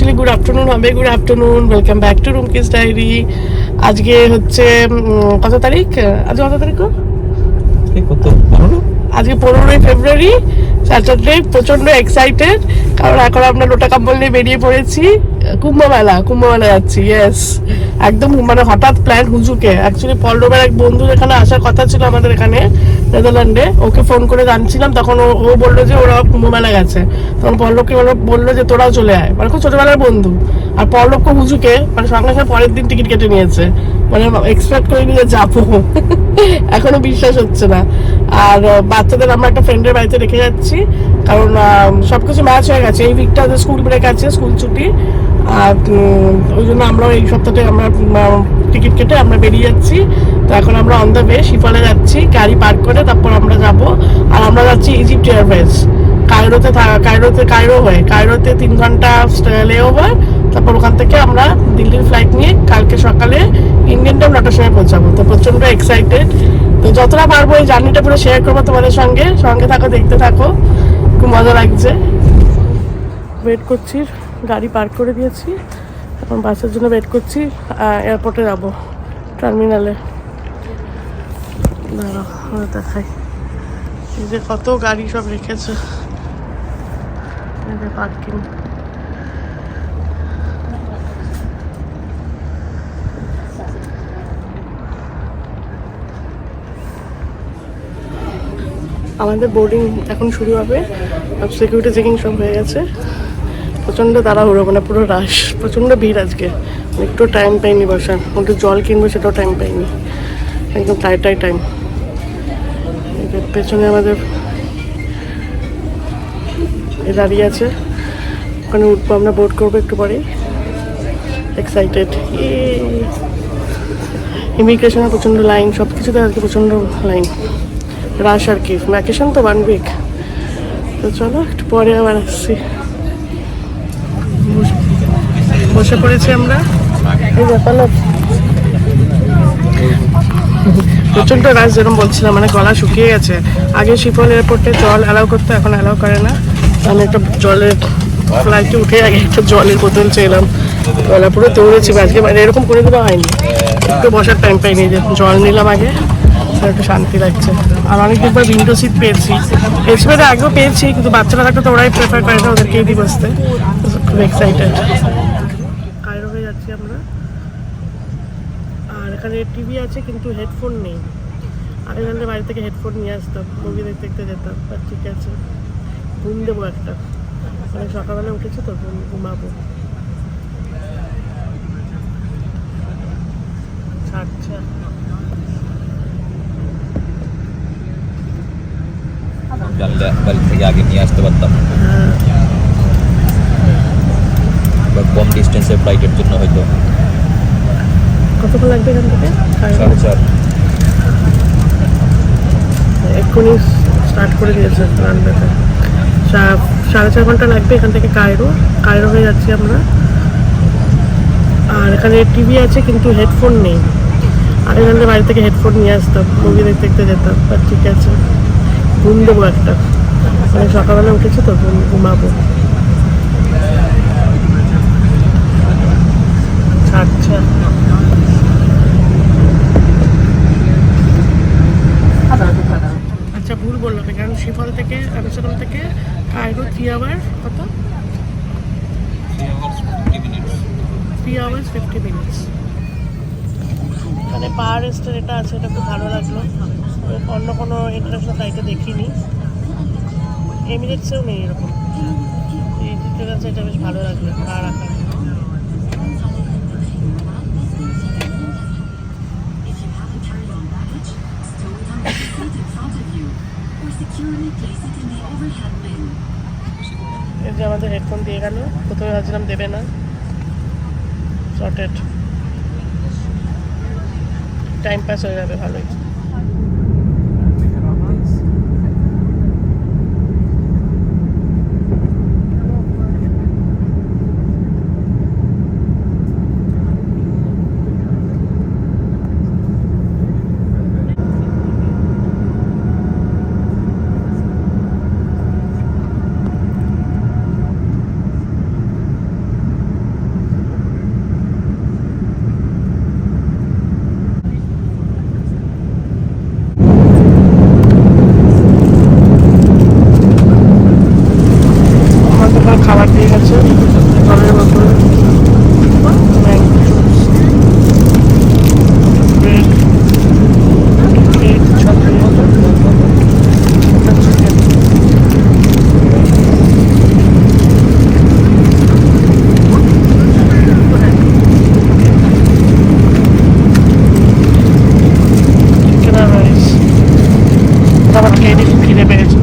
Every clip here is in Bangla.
অ্যাকচুয়ালি গুড আফটারনুন হবে good afternoon welcome back to Rumki's diary আজকে হচ্ছে কত তারিখ? আজকে কত তারিখ আজকে পনেরোই ফেব্রুয়ারি স্যাটারডে প্রচণ্ড এক্সাইটেড কারণ এখন আমরা লোটা কাম্বল নিয়ে বেরিয়ে পড়েছি। কুম্ভমেলা কুম্ভমেলা যাচ্ছি ইয়েস একদম মানে হঠাৎ প্ল্যান হুজুকে। অ্যাকচুয়ালি পল্লবের এক বন্ধু এখানে আসার কথা ছিল আমাদের এখানে। নেদারল্যান্ডে ওকে ফোন করে জানছিলাম তখন ও ও বলল যে ওরা কুম্ভ মেলা গেছে। তখন পল্লবকে বলল বলল যে তোরাও চলে আয়। মানে খুব ছোটবেলার বন্ধু। আর পল্লবকে হুজুকে মানে সঙ্গে সঙ্গে পরের দিন টিকিট কেটে নিয়েছে। মানে এক্সপেক্ট করে নিয়ে যাব। এখনও বিশ্বাস হচ্ছে না। আর বাচ্চাদের আমরা একটা ফ্রেন্ডের বাড়িতে রেখে যাচ্ছি। কারণ আহ, সবকিছু ম্যাচ হয়ে গেছে। এই উইকটা স্কুল ব্রেক আছে স্কুল ছুটি আর ওই জন্য আমরাও এই সপ্তাহে আমরা টিকিট কেটে আমরা বেরিয়ে যাচ্ছি। তো এখন আমরা অন দ্য ওয়ে শিফলে যাচ্ছি, গাড়ি পার্ক করে তারপর আমরা যাব। আর আমরা যাচ্ছি ইজিপ্ট এয়ারওয়েজ কায়রোতে কায়রোতে কায়রো হয়ে। কায়রোতে তিন ঘণ্টা লে ওভার তারপর ওখান থেকে আমরা দিল্লির ফ্লাইট নিয়ে কালকে সকালে ইন্ডিয়ান টাইম নটার সময় পৌঁছাবো। তো প্রচণ্ড এক্সাইটেড তো যতটা পারব এই জার্নিটা পুরো শেয়ার করব তোমাদের সঙ্গে। সঙ্গে থাকো, দেখতে থাকো। খুব মজা লাগছে। ওয়েট করছি। গাড়ি পার্ক করে দিয়েছি এখন বাসের জন্য ওয়েট করছি এয়ারপোর্টে যাব টার্মিনালে দেখাই। এই যে কত গাড়ি সব রেখেছে। পার্কিং আমাদের বোর্ডিং এখন শুরু হবে। সিকিউরিটি চেকিং সব হয়ে গেছে। প্রচণ্ড তাড়াহুড়ো মানে পুরো রাশ, প্রচণ্ড ভিড় আজকে। একটু টাইম পাইনি বসার একটু জল কিনবো সেটাও টাইম পাইনি। একদম টাইটাই টাইম পেছনে আমাদের দাঁড়িয়ে আছে। ওখানে উঠবো, আমরা বোট করব একটু পরেই। এক্সাইটেড ইমিগ্রেশনে প্রচণ্ড লাইন সব কিছুতে আজকে প্রচণ্ড লাইন রাশ আর কি ভ্যাকেশন তো ওয়ান উইক তো চলো, একটু পরে আবার আসছি। বসে পড়েছি আমরা। প্রচণ্ড রাশ, যেরকম বলছিলাম মানে গলা শুকিয়ে গেছে। আগে শিপল এয়ারপোর্টে জল অ্যালাউ করতো, এখন অ্যালাউ করে না। আমি একটা জলের ফ্লাইটে উঠে আগে একটা জলের বোতল চেয়েলাম। গলা পুরো দৌড়েছি, আজকে মানে এরকম করে দেওয়া হয়নি। একটু বসার টাইম পাইনি জল নিলাম আগে একটু শান্তি লাগছে। আর অনেকদিন পর উইন্ডো সিট পেয়েছি। এসবের আগেও পেয়েছি, কিন্তু বাচ্চারা থাকলে তো ওরাই প্রেফার করে না, ওদেরকেই দিয়ে বসতে খুব এক্সাইটেড কায়রো হয়ে যাচ্ছি আমরা আর এখানে টিভি আছে কিন্তু হেডফোন নেই। আগে জানলে বাড়ি থেকে হেডফোন নিয়ে আসতাম মুভি দেখতে দেখতে যেতাম বাট ঠিক আছে ঘুম দেবো একটা। মানে সকালবেলা উঠেছি তো ঘুম ঘুমাবো। আচ্ছা জানলে বাড়ি থেকে আগে নিয়ে আসতে পারতাম। বা কম ডিস্টেন্সের ফ্লাইটের জন্য হয়তো। কতক্ষণ লাগবে এখান থেকে? সাড়ে চার। এক্ষুনি স্টার্ট করে দিয়েছে রানওয়েতে সাড়ে চার ঘণ্টা লাগবে এখান থেকে কায়রো কায়রো হয়ে যাচ্ছি আমরা। আর এখানে টিভি আছে কিন্তু হেডফোন নেই। আগে জানলে বাড়ি থেকে হেডফোন নিয়ে আসতাম মুভি দেখতে দেখতে যেতাম। বাট ঠিক আছে ঘুম দেবো একটা। মানে সকালবেলা উঠেছি তো ঘুম ঘুমাবো। আচ্ছা ভুল বললাম কারণ শিফল থেকে আমস্টারডাম থেকে কায়রো থ্রি আওয়ার কত? থ্রি আওয়ার্স ফিফটি মিনিটস মানে পাহাড় রেস্টের এটা আছে, এটা খুব ভালো লাগল। অন্য কোনো ইন্টারন্যাশনাল ফ্লাইটে দেখিনি। এমিরেটসেও নেই এরকম। এই ডিটেলস এটা বেশ ভালো লাগল পা রাখা এই যে আমাদের হেডফোন দিয়ে গেল, প্রথমে ভাবছিলাম দেবে না। শর্টেড টাইম পাস হয়ে যাবে, ভালোই। জিনিস ফিরে পেয়েছি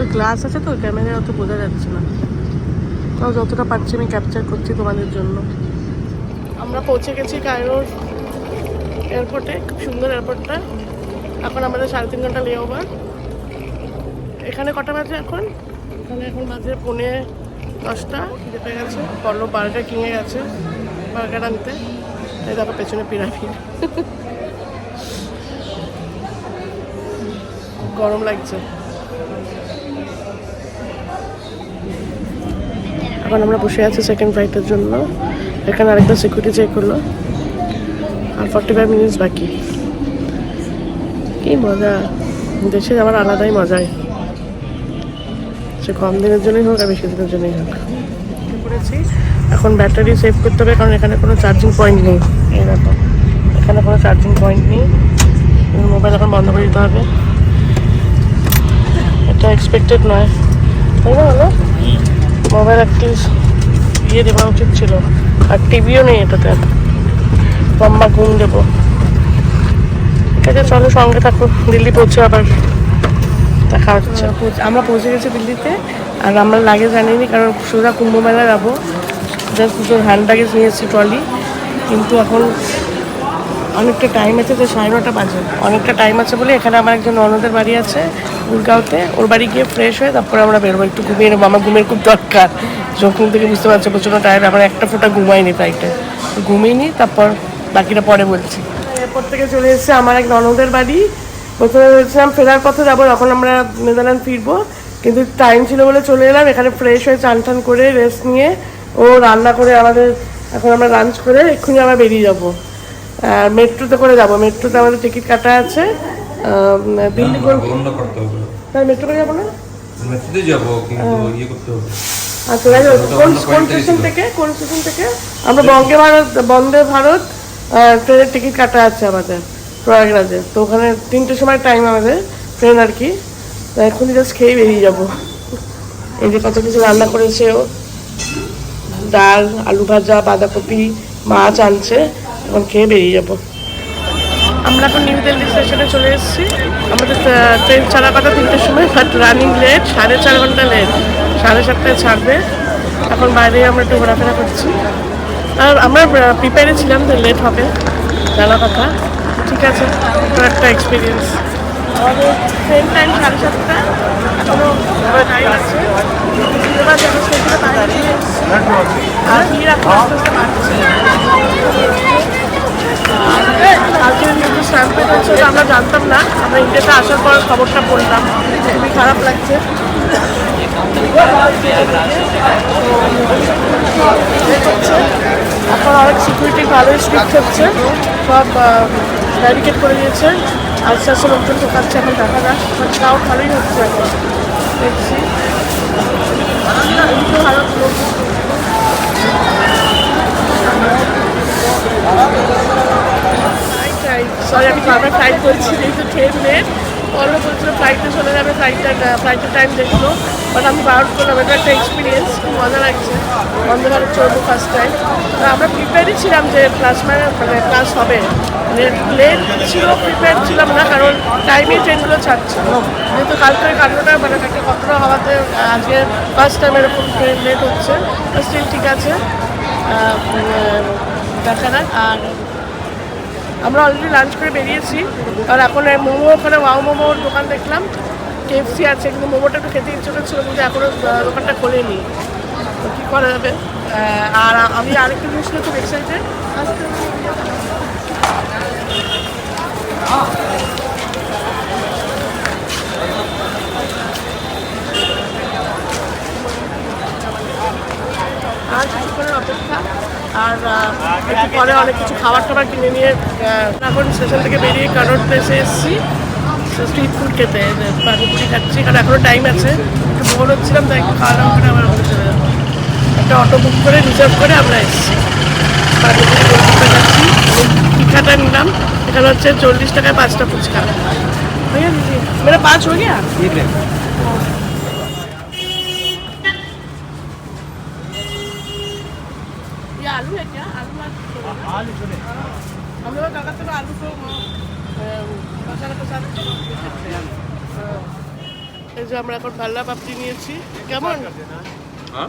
তো গ্লাস আছে তো ক্যামেরায় অত বোঝা যাচ্ছে না। তাও যতটা পারছি আমি ক্যাপচার করছি তোমাদের জন্য। আমরা পৌঁছে গেছি কায়রোর এয়ারপোর্টে খুব সুন্দর এয়ারপোর্টটা এখন আমাদের সাড়ে তিন ঘণ্টা লে ওভার এখানে কটা বাজে এখন? এখানে এখন বাজে পৌনে দশটা পেয়ে গেছে। পল্লব বার্গার কিনে গেছে বার্গার আনতে। এই দেখো পেছনে পিরামিড গরম লাগছে। এখন আমরা বসে আছি সেকেন্ড ফ্লাইটের জন্য। এখানে আরেকটা সিকিউরিটি চেক হলো আর ফর্টি ফাইভ মিনিটস বাকি। কি মজা। দেশে যাওয়ার আলাদাই মজাই। সে কম দিনের জন্যই হোক আর বেশি দিনের জন্যই হোক। করেছি এখন ব্যাটারি সেভ করতে হবে কারণ এখানে কোনো চার্জিং পয়েন্ট নেই। এই এখানে কোনো চার্জিং পয়েন্ট নেই। মোবাইল এখন বন্ধ করে দিতে হবে। এটা এক্সপেক্টেড নয়। তাই না বলো? মোবাইল একটি ইয়ে দেওয়া উচিত ছিল। আর টিভিও নেই এটাতে লম্বা ঘুম দেবো। ঠিক আছে, চলো সঙ্গে থাকো। দিল্লি পৌঁছে আবার দেখা হচ্ছে। আমরা পৌঁছে গেছি দিল্লিতে। আর আমরা লাগেজ আনিনি কারণ সোজা কুম্ভ মেলা যাব। জাস্ট দুটো হ্যান্ড ব্যাগেজ নিয়েছি ট্রলি কিন্তু এখন অনেকটা টাইম আছে, যে সাড়ে নটা বাজে। অনেকটা টাইম আছে বলে এখানে আমার একজন ননদের বাড়ি আছে। গুরগাঁওতে ওর বাড়ি গিয়ে ফ্রেশ হয়ে তারপরে আমরা বেরোবো একটু ঘুমিয়ে নেব। আমার ঘুমের খুব দরকার। যখন থেকে বুঝতে পারছ প্রচণ্ড টায়ার আমার একটা ফোঁটা ঘুমাইনি ফ্লাইটে ঘুমিয়ে নি তারপর বাকিটা পরে বলছি। এরপর থেকে চলে এসেছে আমার এক ননদের বাড়ি। প্রথমে ভেবেছিলাম ফেরার পথে যাব এখন আমরা নেদারল্যান্ড ফিরবো। কিন্তু টাইম ছিল বলে চলে এলাম এখানে ফ্রেশ হয়ে চান টান করে রেস্ট নিয়ে ও রান্না করে আমাদের এখন আমরা লাঞ্চ করে এক্ষুনি আমরা বেরিয়ে যাব। আর মেট্রোতে করে যাব। মেট্রোতে আমাদের টিকিট কাটা আছে। আম, দিল্লি তাই মেট্রো করে যাব না? মেসেজে যাব কিন্তু ইয়ে করতে হবে। আচ্ছা কোন কোন স্টেশন থেকে? কোন স্টেশন থেকে? আমরা বঙ্গে ভারত বন্দে ভারত ট্রেনের টিকিট কাটা আছে আমাদের প্রয়াগরাজে। তো ওখানে তিনটের সময় টাইম আমাদের ট্রেন আর কি। তো এখনই জাস্ট খেয়ে বেরিয়ে যাব। এই যে কত কিছু রান্না করেছে ও। ডাল আলু ভাজা বাঁধাকপি মাছ আনছে এখন খেয়ে বেরিয়ে যাব। আমরা এখন নিউ দিল্লি স্টেশনে চলে এসেছি। আমাদের ট্রেন ছাড়া কথা তিনটের সময় বাট রানিং লেট সাড়ে চার ঘণ্টা লেট সাড়ে সাতটায় ছাড়বে। এখন বাইরে আমরা একটু ঘোরাফেরা করছি। আর আমরা প্রিপেয়ারে ছিলাম যে লেট হবে, জানা কথা। ঠিক আছে একটা এক্সপিরিয়েন্স আমাদের ট্রেন টাইম সাড়ে সাতটা, এখনও টাইম আছে। চলে আর ভিড় এখন আস্তে স্ট্যাম্পেড হচ্ছে ওটা আমরা জানতাম না, আমরা ইন্ডিয়াতে আসার পর খবরটা পড়লাম। খুবই খারাপ লাগছে। এখন অনেক সিকিউরিটি ভালোই স্ট্রিক্ট হচ্ছে। সব ব্যারিকেড করে দিয়েছে। আস্তে আস্তে লোকজন ঢোকাচ্ছে, এখন দেখা যাক। তাও ভালোই হচ্ছে এখন। দেখছি। ভালো সরি, আমি বারবার ফ্লাইট করছি, যেহেতু ট্রেন লেট অন্য বলছিল ফ্লাইটে চলে যাবে ফ্লাইটটা ফ্লাইটের টাইম দেখল। বাট আমি বার করলাম এটা একটা এক্সপিরিয়েন্স খুব মজা লাগছে। বন্ধে ভারত চলবো ফার্স্ট টাইম আমরা প্রিপেয়ারই ছিলাম যে ক্লাস মানে মানে ক্লাস হবে। লেট ছিল প্রিপেয়ার ছিলাম না, কারণ টাইমে ট্রেনগুলো ছাড়ছিল যেহেতু কালকে কান্নটা মানে একটা কতটা হওয়াতে আজকে ফার্স্ট টাইম এরকম ট্রেন লেট হচ্ছে। স্টিল ঠিক আছে। দেখা যাক। আর আমরা অলরেডি লাঞ্চ করে বেরিয়েছি। আর এখন মোমো, ওখানে ওয়াও মোমোর দোকান দেখলাম। কেএফসি আছে, কিন্তু মোমোটা একটু খেতে ইচ্ছে করছিল, কিন্তু এখনও দোকানটা খোলেনি। তো কী করা যাবে? আর আমি আরেকটা জিনিস নিয়ে খুব এক্সাইটেড আর একটু পরে অনেক কিছু খাবার টাবার কিনে নিয়ে এখন স্টেশন থেকে বেরিয়ে কারোর প্লেসে এসেছি। স্ট্রিট ফুড খেতে পানিপুরি খাচ্ছি, কারণ এখনও টাইম আছে। একটু ভোর হচ্ছিলাম, তাই খাওয়া দাওয়া করে আমার অফিসে চলে যাব। একটা অটো বুক করে রিজার্ভ করে আমরা এসেছি। পানিপুরি কলকাতা যাচ্ছি। টিকাটা নিলাম। এখানে হচ্ছে চল্লিশ টাকায় পাঁচটা ফুচকা। ঠিক আছে মেরা পাঁচ হয়ে গিয়া? ये आलू है क्या आलू आलू हम लोग काका तो आलू को अ, मसाला के साथ खा सकते हैं। अ, এই যে আমরা এখন ভাল্লা পাপড়ি নিয়েছি কেমন हाँ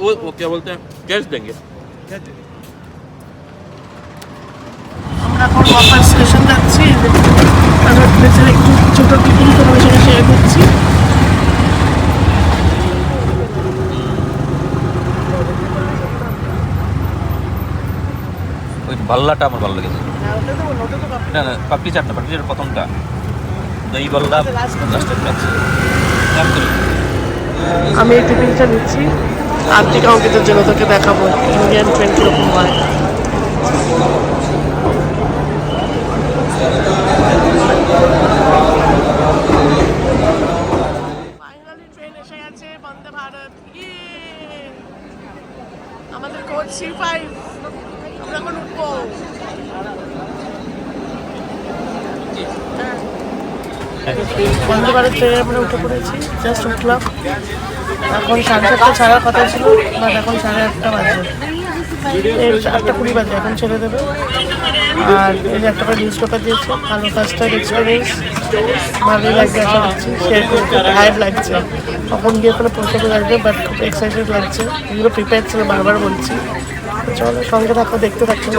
वो वो क्या बोलते हैं कैश देंगे আমরা এখন ওয়াপার স্টেশন যাচ্ছি আমরা ড্রেসের একটু বাল্লাটা আমার ভালো লেগেছে। না না পাপড়ি চাট না পাপড়ি চাট প্রথমটা। দই বাল্লা আমি এই টিফিনটা নিচ্ছি। আর্থিক অঙ্কিতের জন্য তোকে দেখাবো। ইন্ডিয়ান ট্রেন কীরকম হয় ফাইনালি ট্রেন এসে গেছে বন্দে ভারত ইয়ে! আমাদের কোচ সি ফাইভ আমরা এখন উঠবো বন্দে ভারত উঠে পড়েছি জাস্ট উঠলাম। এখন সাড়ে সাতটা ছাড়ার কথা ছিল বাট এখন সাড়ে আটটা বাজে। এই আটটা কুড়ি বাজে, এখন ছেড়ে দেবে। আর এই যে একটা করে নিউজ পেপার দিয়েছে, ভালো ফার্স্ট টাইম এক্সপিরিয়েন্স ভালোই লাগবে আশা করছি। সেরকম খুব লাগছে। কখন গিয়ে ওখানে পৌঁছাতে লাগবে বাট খুব এক্সাইটেড লাগছে। এগুলো প্রিপেয়ার ছিল, বারবার বলছি। চলো, সঙ্গে থাকো, দেখতে থাকো।